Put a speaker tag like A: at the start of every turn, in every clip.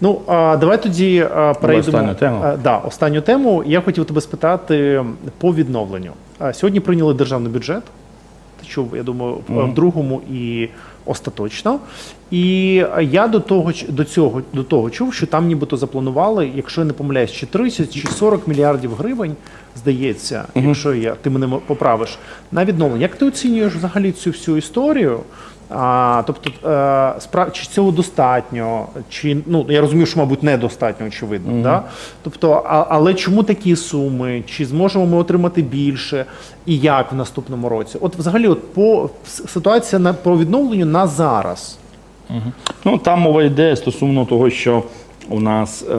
A: Ну а давай тоді а, перейдемо.
B: останню тему.
A: А, да, останню тему. Я хотів тебе спитати по відновленню. А, Сьогодні прийняли державний бюджет. Ти чув, я думаю, в- в другому і остаточно. І я до того до цього до того чув, що там нібито запланували, якщо я не помиляюсь, чи 30, чи 40 мільярдів гривень, здається, якщо я ти мене поправиш, на відновлення. Як ти оцінюєш взагалі цю всю історію? А, тобто, е, справ... чи цього достатньо, чи ну я розумію, що мабуть недостатньо, очевидно. Да? Тобто, а, але чому такі суми? Чи зможемо ми отримати більше? І як в наступному році? От, взагалі, от по ситуація на по відновленню на зараз.
B: Ну там мова йде стосовно того, що у нас е,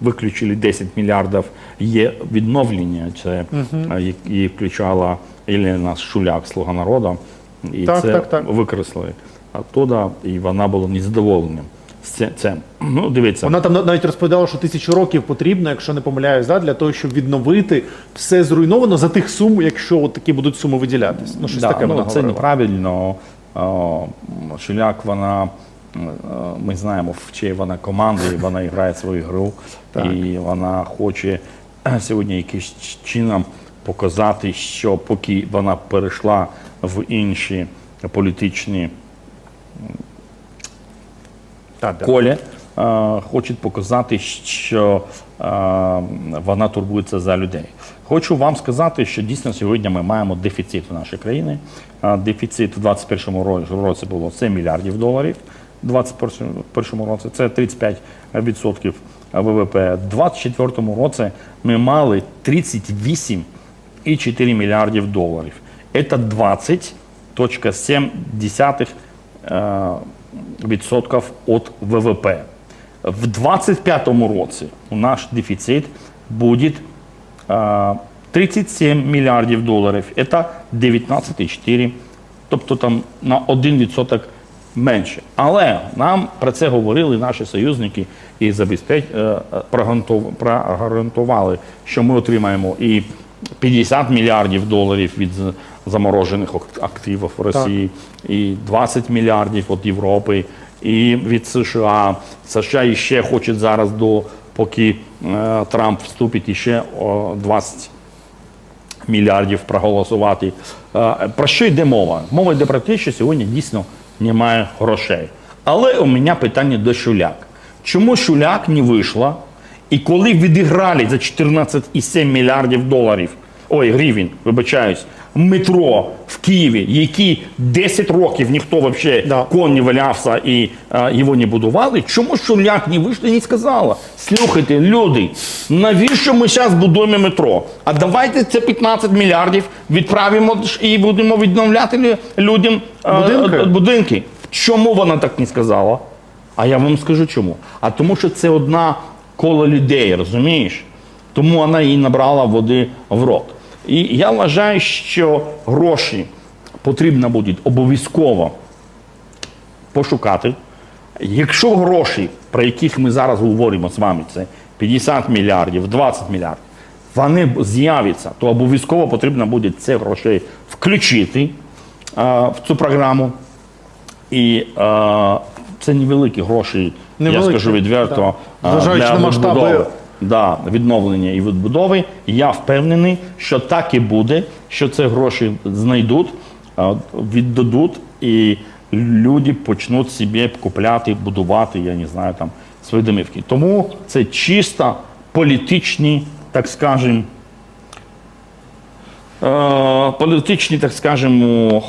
B: виключили 10 мільярдів є відновлення. Це е, які включала Єлена Шуляк, Слуга народу. І
A: Так,
B: це
A: так, так.
B: викреслили оттуда, і вона була незадоволена це- Ну, дивіться.
A: Вона там навіть розповідала, що тисячу років потрібно, якщо не помиляюсь, да, для того, щоб відновити все зруйновано за тих сум, якщо от такі будуть суми виділятись. Ну, щось
B: Да,
A: таке
B: ну,
A: вона
B: це
A: говорила.
B: неправильно. Шуляк, вона, е, ми знаємо, в чиї вона команди, і вона грає свою гру.
A: Так.
B: І вона хоче е, сьогодні якимось чином показати, що поки вона перейшла в інші політичні колі, хоче показати, що вона турбується за людей. Хочу вам сказати, що дійсно сьогодні ми маємо дефіцит в нашій країні. Дефіцит у 2021 ро- році було 7 мільярдів доларів. У 2021 році це 35% ВВП. У 2024 році ми мали 38,4 мільярдів доларів. Це 20,7% е, від ВВП. В 2025 році у наш дефіцит буде е, 37 мільярдів доларів. Це 19,4, тобто там на 1% менше. Але нам про це говорили наші союзники і е, прогарантували, що ми отримаємо і 50 мільярдів доларів від заморожених активів в Росії, і 20 мільярдів від Європи, і від США. США ще хочуть зараз до поки е, Трамп вступить, іще о, 20 мільярдів проголосувати. Е, Про що йде мова? Мова йде про те, що сьогодні дійсно немає грошей. Але у мене питання до Шуляк. Чому Шуляк не вийшла? І коли відіграли за 14,7 мільярдів доларів, ой, гривень, вибачаюсь, метро в Києві, які 10 років ніхто взагалі
A: Да.
B: кон не валявся і е, його не будували, чому Шуляк не вийшла і не сказала? Слухайте, люди, навіщо ми зараз будуємо метро? А давайте це 15 мільярдів відправимо і будемо відновляти людям
A: Будинки?
B: е, будинки. Чому вона так не сказала? А я вам скажу чому. А тому, що це одна коло людей, розумієш? Тому вона їй набрала води в рот. І я вважаю, що гроші потрібно буде обов'язково пошукати. Якщо гроші, про яких ми зараз говоримо з вами, це 50 мільярдів, 20 мільярдів, вони з'являться, то обов'язково потрібно буде ці гроші включити а, в цю програму. І а, це невеликі гроші,
A: Невеликі,
B: я скажу відверто,
A: да.
B: для відбудови. Да, відновлення і відбудови. Я впевнений, що так і буде, що ці гроші знайдуть, віддадуть, і люди почнуть собі купляти, будувати, я не знаю, там свої домівки. Тому це чисто політичні, так скажемо, е, політичний, так скажемо,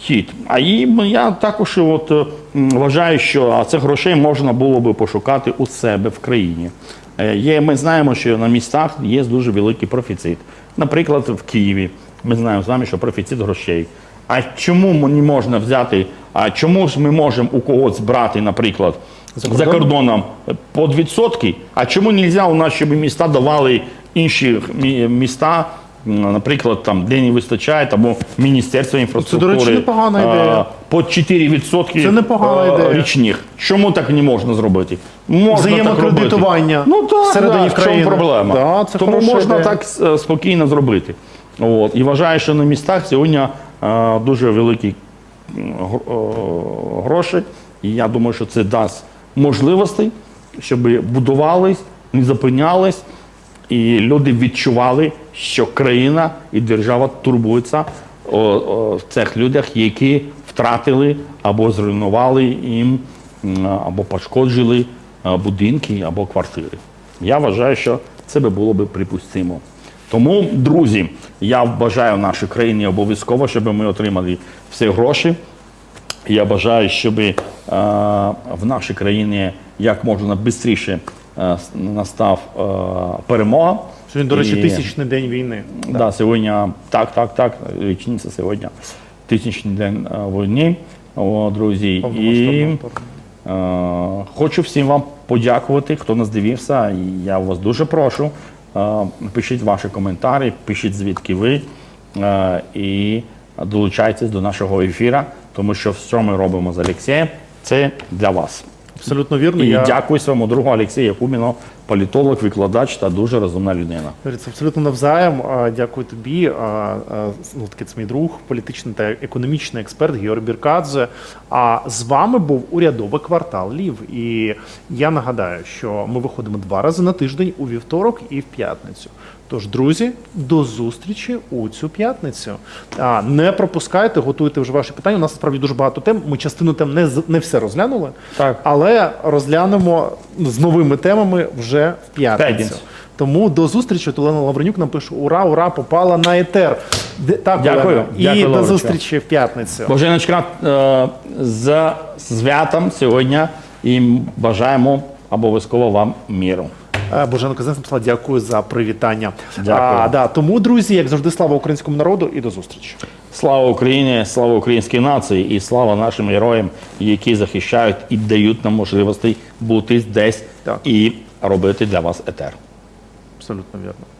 B: хід. А і я також от, вважаю, що цих грошей можна було би пошукати у себе в країні. Е, Є, ми знаємо, що на містах є дуже великий профіцит. Наприклад, в Києві ми знаємо з вами, що профіцит грошей. А чому м- не можна взяти? А чому ж ми можемо у когось брати, наприклад, за
A: кордоном?
B: кордоном під відсотки? А чому не можна у нас, щоб міста давали інші міста? Наприклад, там де не вистачає, або Міністерство інфраструктури
A: речі, непогана ідея.
B: по 4%
A: Це непогана
B: е,
A: ідея.
B: річних. Чому так не можна зробити? Можна
A: Взаємокредитування
B: так робити. Ну так,
A: всередині
B: да, в
A: країни.
B: чому проблема?
A: Да, це
B: Тому можна
A: ідея.
B: так е, спокійно зробити. От. І вважаю, що на містах сьогодні е, дуже великі гроші. І я думаю, що це дасть можливостей, щоб будувались, не зупинялись, і люди відчували, що країна і держава турбуються о цих людях, які втратили або зруйнували їм, або пошкоджили е, будинки або квартири. Я вважаю, що це було б припустимо. Тому, друзі, я бажаю нашій країні обов'язково, щоб ми отримали всі гроші. Я бажаю, щоб е, в нашій країні як можна швидше настав е, перемога.
A: Сьогодні, до речі,
B: І-
A: тисячний день війни.
B: Да, сьогодні так, так, так. Річниця сьогодні. Тисячний день е, війни, о, друзі. І е, хочу всім вам подякувати, хто нас дивився. Я вас дуже прошу. Е, пишіть ваші коментарі, пишіть звідки ви е, і долучайтесь до нашого ефіру, тому що все ми робимо з Олексієм. Це для вас.
A: Абсолютно вірно.
B: І
A: я...
B: дякую своєму другу Олексію Якубіну, політолог, викладач та дуже розумна людина.
A: Це абсолютно навзаєм. Дякую тобі. Ну, таки це мій друг, політичний та економічний експерт Георг Біркадзе. А з вами був урядовий квартал Лів. І я нагадаю, що ми виходимо два рази на тиждень у вівторок і в п'ятницю. Тож, друзі, до зустрічі у цю п'ятницю. А, не пропускайте, готуйте вже ваші питання. У нас насправді дуже багато тем. Ми частину тем не, не все розглянули,
B: Так.
A: але розглянемо з новими темами вже в п'ятницю. Тому до зустрічі. Олена Лавренюк нам пише Ура, ура, попала на етер. Де- Так,
B: Дякую.
A: І
B: Дякую,
A: до зустрічі в п'ятницю.
B: Боженочка, е, з святом сьогодні і бажаємо обов'язково вам міру.
A: Е, Божена Козенець написала дякую за привітання.
B: Дякую.
A: А, да, тому, друзі, як завжди, слава українському народу і до зустрічі.
B: Слава Україні, слава українській нації і слава нашим героям, які захищають і дають нам можливості бути десь
A: Так.
B: і робити для вас етер.
A: Абсолютно вірно.